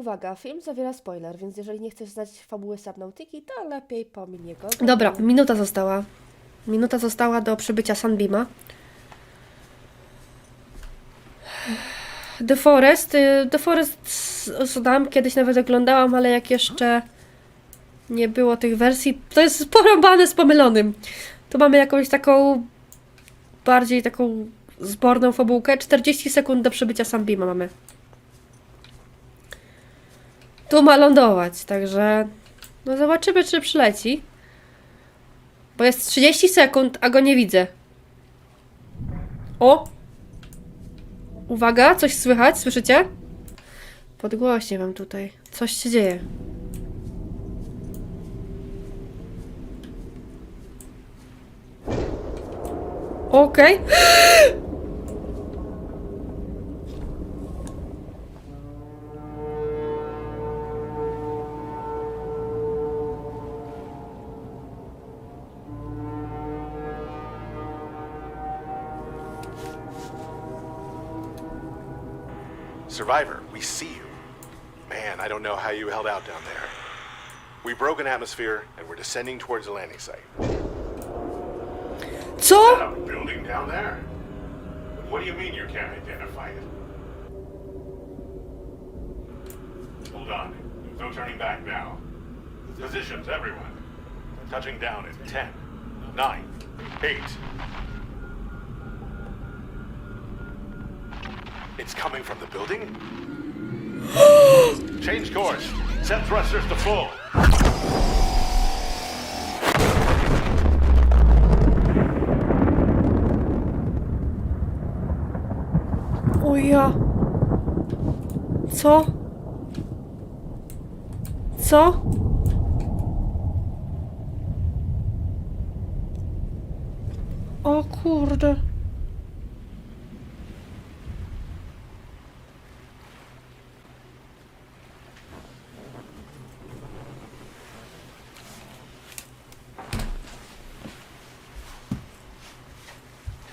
Uwaga, film zawiera spoiler, więc jeżeli nie chcesz znać fabuły Subnautiki, to lepiej pomiń go. Dobra, minuta została. Minuta została do przybycia Sunbeama. The Forest. y, The Forest znam, kiedyś nawet oglądałam, ale jak jeszcze nie było tych wersji, to jest porąbane z pomylonym. Tu mamy jakąś taką bardziej taką zborną fabułkę. 40 sekund do przybycia Sunbeama mamy. Tu ma lądować, także no zobaczymy, czy przyleci. Bo jest 30 sekund, a go nie widzę. O! Uwaga, coś słychać, słyszycie? Podgłośnie wam tutaj. Coś się dzieje. Okej. Survivor, we see you. Man, I don't know how you held out down there. We broke an atmosphere and we're descending towards the landing site. Co? a building down there? What do you mean you can't identify it? Hold on. There's no turning back now. Positions, everyone. Touching down in 10, 9, 8. It's coming from the building? Change course. Set thrusters to full. O ja. Co? Co? O kurde.